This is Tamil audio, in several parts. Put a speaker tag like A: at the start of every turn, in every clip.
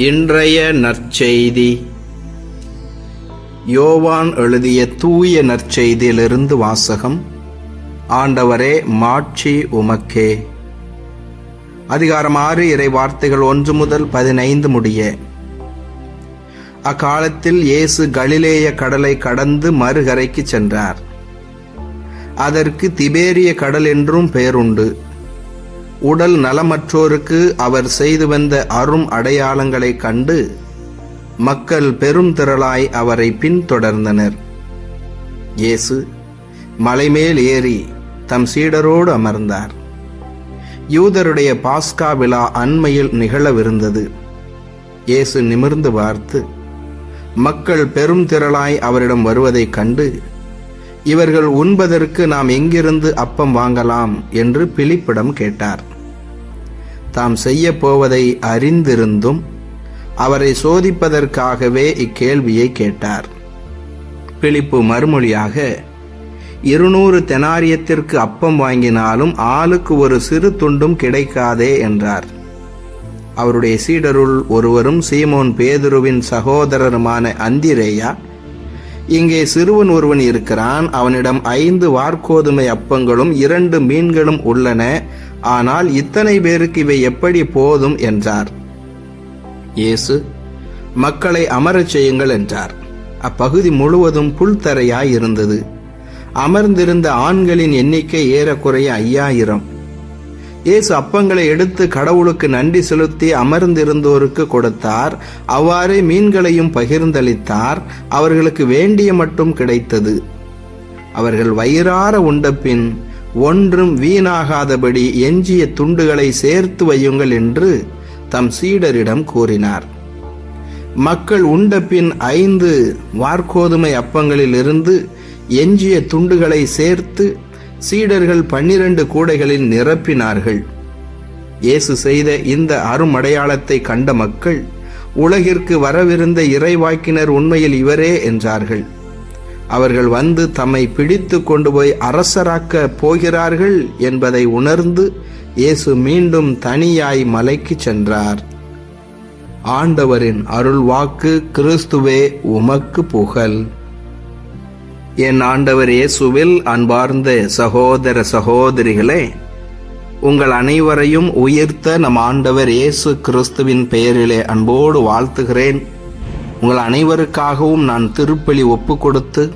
A: இன்றைய நற்செய்தி. யோவான் எழுதிய தூய நற்செய்தியிலிருந்து வாசகம். ஆண்டவரே மாட்சி உமக்கே. அதிகாரம் ஆறு இறை வார்த்தைகள் ஒன்று முதல் பதினைந்து முடிய. அக்காலத்தில் இயேசு கலிலேய கடலை கடந்து மறுகரைக்கு சென்றார். அதற்கு திபேரிய கடல் என்றும் பெயருண்டு. உடல் நலமற்றோருக்கு அவர் செய்து வந்த அரும் அடையாளங்களைக் கண்டு மக்கள் பெரும் திரளாய் அவரை பின்தொடர்ந்தனர். இயேசு மலைமேல் ஏறி தம் சீடரோடு அமர்ந்தார். யூதருடைய பாஸ்கா விழா அண்மையில் நிகழவிருந்தது. இயேசு நிமிர்ந்து பார்த்து மக்கள் பெரும் திரளாய் அவரிடம் வருவதைக் கண்டு இவர்கள் உண்பதற்கு நாம் எங்கிருந்து அப்பம் வாங்கலாம் என்று பிலிப்பிடம் கேட்டார். தாம் செய்ய போவதை அறிந்திருந்தும் அவரை சோதிப்பதற்காகவே இக்கேள்வியை கேட்டார். பிலிப்பு மறுமொழியாக இருநூறு தெனாரியத்திற்கு அப்பம் வாங்கினாலும் ஆளுக்கு ஒரு சிறு துண்டும் கிடைக்காதே என்றார். அவருடைய சீடருள் ஒருவரும் சீமோன் பேதுருவின் சகோதரருமான அந்திரேயா இங்கே சிறுவன் ஒருவன் இருக்கிறான். அவனிடம் ஐந்து வார்கோதுமை அப்பங்களும் இரண்டு மீன்களும் உள்ளன. ஆனால் இத்தனை பேருக்கு இவை எப்படி போதும் என்றார். இயேசு மக்களை அமரச் செய்யுங்கள் என்றார். அப்பகுதி முழுவதும் புல்தரையாய் இருந்தது. அமர்ந்திருந்த ஆண்களின் எண்ணிக்கை ஏறக்குறைய ஐயாயிரம். இயேசு அப்பங்களை எடுத்து கடவுளுக்கு நன்றி செலுத்தி அமர்ந்திருந்தோருக்கு கொடுத்தார். அவ்வாறே மீன்களையும் பகிர்ந்தளித்தார். அவர்களுக்கு வேண்டிய மட்டும் கிடைத்தது. அவர்கள் வயிறார உண்டபின் ஒன்றும் வீணாகாதபடி எஞ்சிய துண்டுகளை சேர்த்து வையுங்கள் என்று தம் சீடரிடம் கூறினார். மக்கள் உண்டபின் ஐந்து வார்கோதுமை அப்பங்களிலிருந்து எஞ்சிய துண்டுகளை சேர்த்து சீடர்கள் பன்னிரண்டு கூடைகளில் நிரப்பினார்கள். இயேசு செய்த இந்த அருமடையாளத்தை கண்ட மக்கள் உலகிற்கு வரவிருந்த இறைவாக்கினர் உண்மையில் இவரே என்றார்கள். அவர்கள் வந்து தம்மை பிடித்து கொண்டு போய் அரசராக்க போகிறார்கள் என்பதை உணர்ந்து இயேசு மீண்டும் தனியாய் மலைக்கு சென்றார். ஆண்டவரின் அருள்வாக்கு கிறிஸ்துவே உமக்கு புகழ். என் ஆண்டவர் இயேசுவில் அன்பார்ந்த சகோதர சகோதரிகளே உங்கள் அனைவரையும் உயிர்த்த நம் ஆண்டவர் இயேசு கிறிஸ்துவின் பெயரிலே அன்போடு வாழ்த்துகிறேன். உங்கள் அனைவருக்காகவும் நான் திருப்பலி ஒப்பு கொடுத்து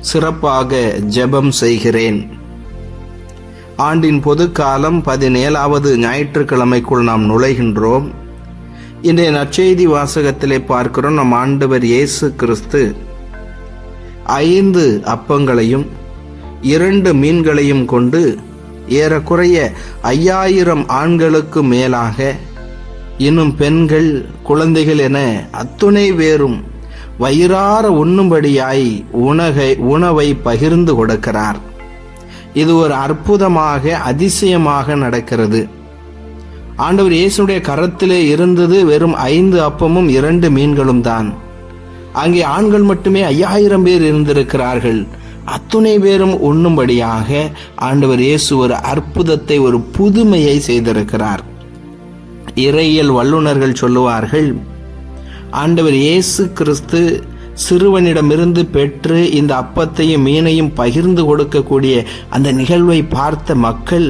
A: சிறப்பாக ஜெபம் செய்கிறேன். ஆண்டின் பொதுக்காலம் பதினேழாவது ஞாயிற்றுக்கிழமைக்குள் நாம் நுழைகின்றோம். இன்றைய நற்செய்தி வாசகத்திலே பார்க்கிறோம் நம் ஆண்டவர் இயேசு கிறிஸ்து. ஐந்து அப்பங்களையும் இரண்டு மீன்களையும் கொண்டு ஏறக்குறைய ஐயாயிரம் ஆண்களுக்கு மேலாக இன்னும் பெண்கள் குழந்தைகள் என அத்துணை வேறும் வயிறார உண்ணும்படியாய் உணகை உணவை பகிர்ந்து கொடுக்கிறார். இது ஒரு அற்புதமாக அதிசயமாக நடக்கிறது. ஆண்டவர் இயேசுடைய கரத்திலே இருந்தது வெறும் ஐந்து அப்பமும் இரண்டு மீன்களும் தான் அங்கே ஆண்கள் மட்டுமே ஐயாயிரம் பேர் இருந்திருக்கிறார்கள். அத்துணை பேரும் உண்ணும்படியாக ஆண்டவர் இயேசு ஒரு அற்புதத்தை ஒரு புதுமையை செய்திருக்கிறார். இறையியல் வல்லுநர்கள் சொல்லுவார்கள் ஆண்டவர் இயேசு கிறிஸ்து சிறுவனிடமிருந்து பெற்று இந்த அப்பத்தையும் மீனையும் பகிர்ந்து கொடுக்கக்கூடிய அந்த நிகழ்வை பார்த்த மக்கள்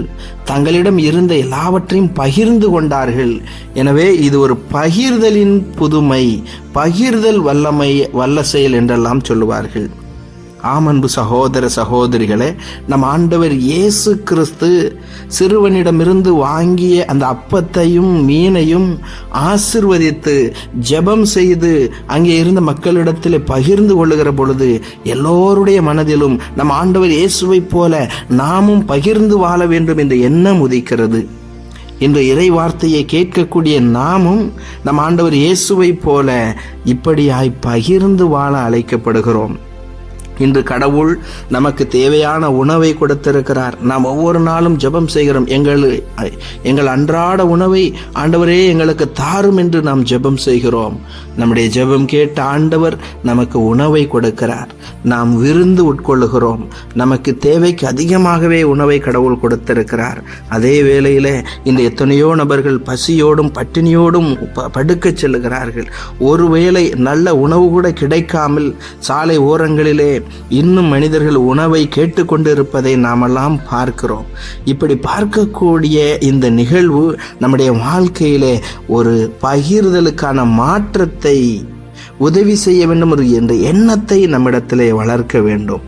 A: தங்களிடம் இருந்த எல்லாவற்றையும் பகிர்ந்து கொண்டார்கள். எனவே இது ஒரு பகிர்தலின் புதுமை பகிர்தல் வல்லமை வல்ல செயல் என்றெல்லாம் சொல்லுவார்கள். ஆமன்பு சகோதர சகோதரிகளே நம் ஆண்டவர் இயேசு கிறிஸ்து சிறுவனிடமிருந்து வாங்கிய அந்த அப்பத்தையும் மீனையும் ஆசிர்வதித்து ஜெபம் செய்து அங்கே இருந்த மக்களிடத்தில் பகிர்ந்து கொள்ளுகிற பொழுது எல்லோருடைய மனதிலும் நம் ஆண்டவர் இயேசுவைப் போல நாமும் பகிர்ந்து வாழ வேண்டும் என்ற எண்ணம் உதிக்கிறது. இன்று இறை வார்த்தையை கேட்கக்கூடிய நாமும் நம் ஆண்டவர் இயேசுவைப் போல இப்படியாய் பகிர்ந்து வாழ அழைக்கப்படுகிறோம். இன்று கடவுள் நமக்கு தேவையான உணவை கொடுத்திருக்கிறார். நாம் ஒவ்வொரு நாளும் ஜெபம் செய்கிறோம். எங்கள் எங்கள் அன்றாட உணவை ஆண்டவரே எங்களுக்கு தாரும் என்று நாம் ஜெபம் செய்கிறோம். நம்முடைய ஜெபம் கேட்ட ஆண்டவர் நமக்கு உணவை கொடுக்கிறார். நாம் விருந்து உட்கொள்ளுகிறோம். நமக்கு தேவைக்கு அதிகமாகவே உணவை கடவுள் கொடுத்திருக்கிறார். அதே வேளையில் இந்த எத்தனையோ நபர்கள் பசியோடும் பட்டினியோடும் ப- படுக்கச் செல்லுகிறார்கள். ஒருவேளை நல்ல உணவு கூட கிடைக்காமல் சாலை ஓரங்களிலே இன்னும் மனிதர்கள் உணவை கேட்டுக்கொண்டிருப்பதை நாமெல்லாம் பார்க்கிறோம். இப்படி பார்க்கக்கூடிய இந்த நிகழ்வு நம்முடைய வாழ்க்கையிலே ஒரு பகிர்தலுக்கான மாற்றத்தை உதவி செய்ய வேண்டும் ஒரு என்ற எண்ணத்தை நம்மிடத்திலே வளர்க்க வேண்டும்.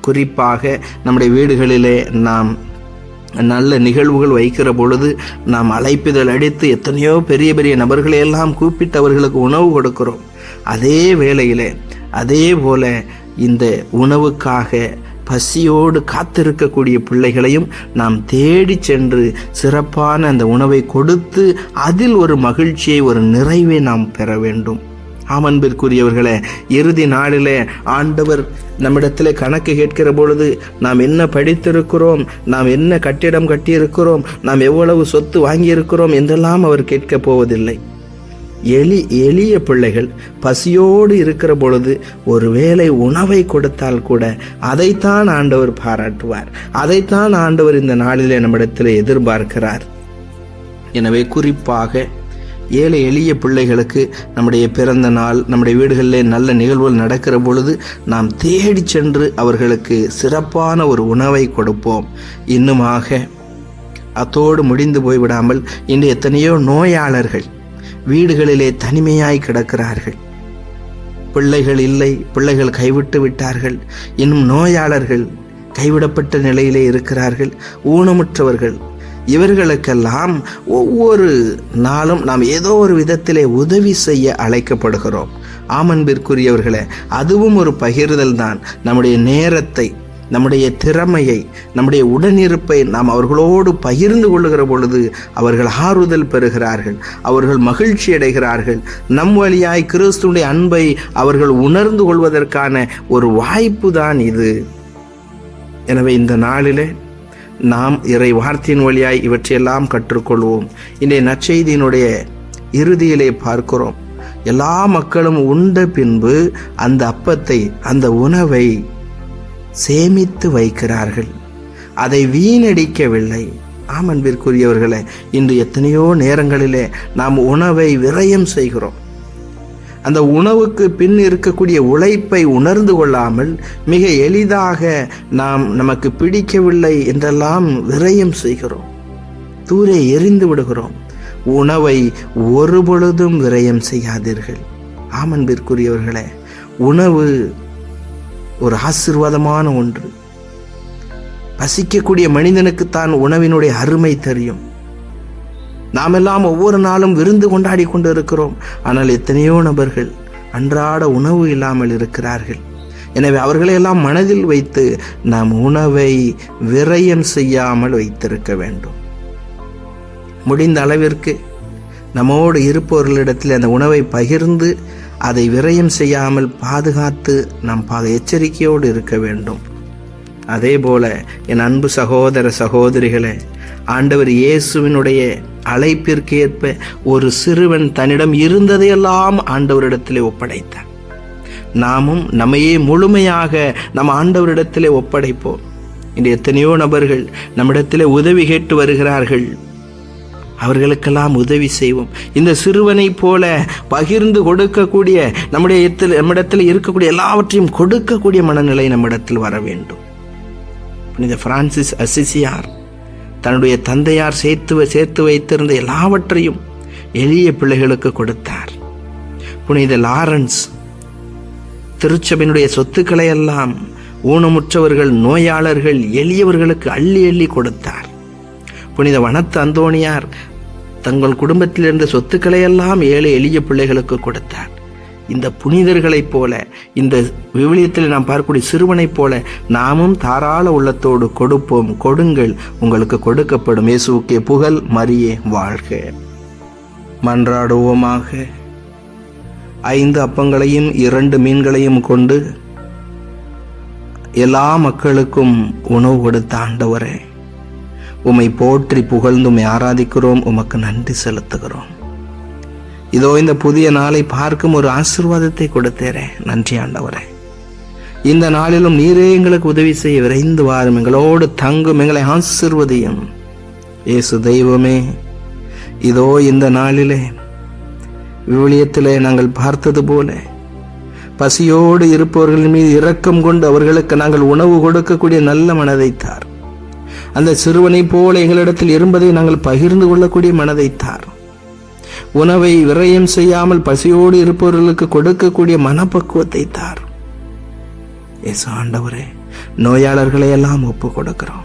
A: குறிப்பாக நம்முடைய வீடுகளிலே நாம் நல்ல நிகழ்வுகள் வைக்கிற பொழுது நாம் அழைப்பிதழ் அடித்து எத்தனையோ பெரிய பெரிய நபர்களை எல்லாம் கூப்பிட்டு அவர்களுக்கு உணவு கொடுக்கிறோம். அதே வேளையிலே அதே போல இந்த உணவுக்காக பசியோடு காத்திருக்கக்கூடிய பிள்ளைகளையும் நாம் தேடி சென்று சிறப்பான அந்த உணவை கொடுத்து அதில் ஒரு மகிழ்ச்சியை ஒரு நிறைவை நாம் பெற வேண்டும். ஆமன்பிற்குரியவர்களே இறுதி நாளிலே ஆண்டவர் நம்மிடத்தில் கணக்கு கேட்கிற பொழுது நாம் என்ன படித்திருக்கிறோம் நாம் என்ன கட்டிடம் கட்டியிருக்கிறோம் நாம் எவ்வளவு சொத்து வாங்கியிருக்கிறோம் என்றெல்லாம் அவர் கேட்கப் போவதில்லை. எளி எளிய பிள்ளைகள் பசியோடு இருக்கிற பொழுது ஒருவேளை உணவை கொடுத்தால் கூட அதைத்தான் ஆண்டவர் பாராட்டுவார். அதைத்தான் ஆண்டவர் இந்த நாளிலே நம்மிடத்தில் எதிர்பார்க்கிறார். எனவே குறிப்பாக ஏழை எளிய பிள்ளைகளுக்கு நம்முடைய பிறந்த நாள் நம்முடைய வீடுகளிலே நல்ல நிகழ்வுகள் நடக்கிற பொழுது நாம் தேடி சென்று அவர்களுக்கு சிறப்பான ஒரு உணவை கொடுப்போம். இன்னுமாக அத்தோடு முடிந்து போய்விடாமல் இன்று எத்தனையோ நோயாளர்கள் வீடுகளிலே தனிமையாய் கிடக்கிறார்கள். பிள்ளைகள் இல்லை பிள்ளைகள் கைவிட்டு விட்டார்கள். இன்னும் நோயாளர்கள் கைவிடப்பட்ட நிலையிலே இருக்கிறார்கள். ஊனமுற்றவர்கள். இவர்களுக்கெல்லாம் ஒவ்வொரு நாளும் நாம் ஏதோ ஒரு விதத்திலே உதவி செய்ய அழைக்கப்படுகிறோம். ஆமன்பிற்குரியவர்களே அதுவும் ஒரு பகிர்தல் தான். நம்முடைய நேரத்தை நம்முடைய திறமையை நம்முடைய உடனிருப்பை நாம் அவர்களோடு பகிர்ந்து கொள்ளுகிற பொழுது அவர்கள் ஆறுதல் பெறுகிறார்கள் அவர்கள் மகிழ்ச்சி அடைகிறார்கள். நம் வழியாய் கிறிஸ்துடைய அன்பை அவர்கள் உணர்ந்து கொள்வதற்கான ஒரு வாய்ப்பு தான் இது. எனவே இந்த நாளிலே நாம் இறை வார்த்தையின் வழியாய் இவற்றையெல்லாம் கற்றுக்கொள்வோம். இன்றைய நற்செய்தியினுடைய இறுதியிலே பார்க்கிறோம். எல்லா மக்களும் உண்ட பின்பு அந்த அப்பத்தை அந்த உணவை சேமித்து வைக்கிறார்கள். அதை வீணடிக்கவில்லை. ஆமன்பிற்குரியவர்களே இன்று எத்தனையோ நேரங்களிலே நாம் உணவை விரயம் செய்கிறோம். அந்த உணவுக்கு பின் இருக்கக்கூடிய உழைப்பை உணர்ந்து கொள்ளாமல் மிக எளிதாக நாம் நமக்கு பிடிக்கவில்லை என்றெல்லாம் விரயம் செய்கிறோம். தூரே எரிந்து விடுகிறோம். உணவை ஒரு பொழுதும் விரயம் செய்யாதீர்கள். ஆமன்பிற்குரியவர்களே உணவு ஒரு ஆசிர்வாதமான ஒன்று. பசிக்கக்கூடிய மனிதனுக்குத்தான் உணவினுடைய அருமை தெரியும். நாமெல்லாம் ஒவ்வொரு நாளும் விருந்து கொண்டாடி கொண்டு இருக்கிறோம் ஆனால் எத்தனையோ நபர்கள் அன்றாட உணவு இல்லாமல் இருக்கிறார்கள். எனவே அவர்களையெல்லாம் மனதில் வைத்து நாம் உணவை விரயம் செய்யாமல் வைத்திருக்க வேண்டும். முடிந்த அளவிற்கு நம்மோடு இருப்பவர்களிடத்தில் அந்த உணவை பகிர்ந்து அதை விரயம் செய்யாமல் பாதுகாத்து நாம் பா எச்சரிக்கையோடு இருக்க வேண்டும். அதே போல என் அன்பு சகோதர சகோதரிகளே ஆண்டவர் இயேசுவினுடைய அழைப்பிற்கேற்ப ஒரு சிறுவன் தன்னிடம் இருந்ததையெல்லாம் ஆண்டவரிடத்திலே ஒப்படைத்தார். நாமும் நம்மையே முழுமையாக நம் ஆண்டவரிடத்திலே ஒப்படைப்போம். இன்று எத்தனையோ நபர்கள் நம்மிடத்திலே உதவி கேட்டு வருகிறார்கள். அவர்களுக்கெல்லாம் உதவி செய்வோம். இந்த சிறுவனைப் போல பகிர்ந்து கொடுக்கக்கூடிய நம்முடைய இடத்தில் நம்மிடத்தில் இருக்கக்கூடிய எல்லாவற்றையும் கொடுக்கக்கூடிய மனநிலை நம்மிடத்தில் வர வேண்டும். புனித பிரான்சிஸ் அசிசியார் தன்னுடைய தந்தையார் சேர்த்து சேர்த்து வைத்திருந்த எல்லாவற்றையும் எளிய பிள்ளைகளுக்கு கொடுத்தார். புனித லாரன்ஸ் திருச்சபையினுடைய சொத்துக்களை எல்லாம் ஊனமுற்றவர்கள் நோயாளர்கள் எளியவர்களுக்கு அள்ளி அள்ளி கொடுத்தார். புனித வனத்து அந்தோணியார் தங்கள் குடும்பத்தில் இருந்த சொத்துக்களை எல்லாம் ஏழை எளிய பிள்ளைகளுக்கு கொடுத்தார். இந்த புனிதர்களைப் போல இந்த விவிலியத்தில் நாம் பார்க்கக்கூடிய சிறுவனைப் போல நாமும் தாராள உள்ளத்தோடு கொடுப்போம் கொடுங்கள் உங்களுக்கு கொடுக்கப்படும். இயேசுக்கே புகழ் மரியே வாழ்க. மன்றாடுவோமாக. ஐந்து அப்பங்களையும் இரண்டு மீன்களையும் கொண்டு எல்லா மக்களுக்கும் உணவு கொடுத்த ஆண்டவரே. உம்மை போற்றி புகழ்ந்து உம்மை ஆராதிக்கிறோம் உமக்கு நன்றி செலுத்துகிறோம். இதோ இந்த புதிய நாளை பார்க்கும் ஒரு ஆசீர்வாதத்தை கொடுத்தேரே நன்றி ஆண்டவரே. இந்த நாளிலும் நீரே எங்களுக்கு உதவி செய்ய விரைந்து வாரும் எங்களோடு தங்கும் எங்களை ஆசிர்வதியும். இயேசு தெய்வமே இதோ இந்த நாளிலே விவிலியத்திலே நாங்கள் பார்த்தது போல பசியோடு இருப்பவர்கள் மீது இரக்கம் கொண்டு அவர்களுக்கு நாங்கள் உணவு கொடுக்கக்கூடிய நல்ல மனதை தார். அந்த சிறுவனை போல எங்களிடத்தில் இருப்பதை நாங்கள் பகிர்ந்து கொள்ளக்கூடிய மனதை தார். உணவை விரயம் செய்யாமல் பசியோடு இருப்பவர்களுக்கு கொடுக்கக்கூடிய மனப்பக்குவத்தை தார். எஸ் ஆண்டவரே நோயாளர்களை எல்லாம் ஒப்பு கொடுக்கிறோம்.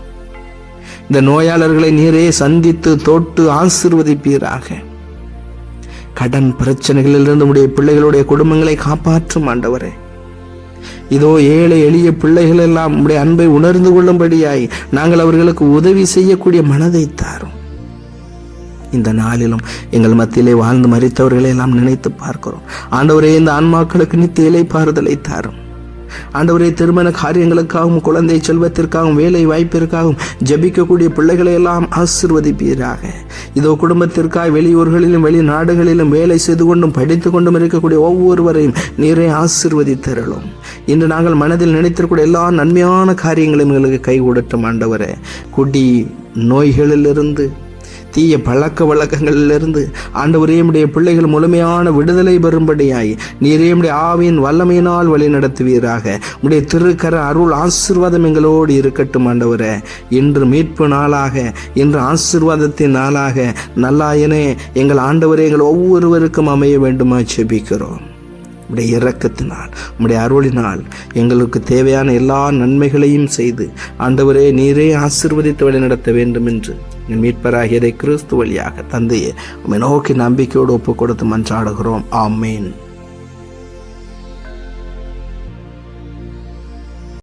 A: இந்த நோயாளர்களை நீரே சந்தித்து தொட்டு ஆசிர்வதிப்பீராக. கடன் பிரச்சனைகளிலிருந்து உடைய பிள்ளைகளுடைய குடும்பங்களை காப்பாற்றும் ஆண்டவரே. இதோ ஏழை எளிய பிள்ளைகள் எல்லாம் உடைய அன்பை உணர்ந்து கொள்ளும்படியாய் நாங்கள் அவர்களுக்கு உதவி செய்யக்கூடிய மனதை தாரும். இந்த நாளிலும் எங்கள் மத்தியிலே வாழ்ந்து மறித்தவர்களை எல்லாம் நினைத்து பார்க்கிறோம். ஆண்டவரே இந்த ஆன்மாக்களுக்கு நித்திய இலைப்பாறுதலை தாரும். ஆண்டவரே திருமண காரியங்களுக்காகவும் குழந்தை செல்வத்திற்காகவும் வேலை வாய்ப்பிற்காகவும் ஜபிக்கக்கூடிய பிள்ளைகளை எல்லாம் ஆசிர்வதிப்பீராக. இதோ குடும்பத்திற்காக வெளியூர்களிலும் வெளிநாடுகளிலும் வேலை செய்து கொண்டும் படித்து கொண்டும் இருக்கக்கூடிய ஒவ்வொருவரையும் நீரை ஆசிர்வதித்தரலும் இன்று நாங்கள் மனதில் நினைத்திருக்கூடிய எல்லா நன்மையான காரியங்களும் எங்களுக்கு கை கொடுட்டும் ஆண்டவரே. குடி நோய்களிலிருந்து தீய பழக்க வழக்கங்களிலிருந்து ஆண்டவரே உடைய பிள்ளைகள் முழுமையான விடுதலை பெறும்படியாய் நீரே உடைய ஆவியின் வல்லமையினால் வழி நடத்துவீராக. உடைய திருக்கர அருள் ஆசிர்வாதம் எங்களோடு இருக்கட்டும் ஆண்டவரே. இன்று மீட்பு நாளாக இன்று ஆசிர்வாதத்தின் நாளாக நல்லாயனே எங்கள் ஆண்டவரே எங்கள் ஒவ்வொருவருக்கும் அமைய வேண்டுமா செபிக்கிறோம் உடைய இரக்கத்தினால் உடைய அருளினால் எங்களுக்கு தேவையான எல்லா நன்மைகளையும் செய்து ஆண்டவரே நீரே ஆசிர்வதித்து வழி நடத்த வேண்டும் என்று என் மீட்பராகியதை கிறிஸ்து வழியாக தந்தையே உம்மை நோக்கி நம்பிக்கையோடு ஒப்பு கொடுத்து மன்றாடுகிறோம். ஆமீன்.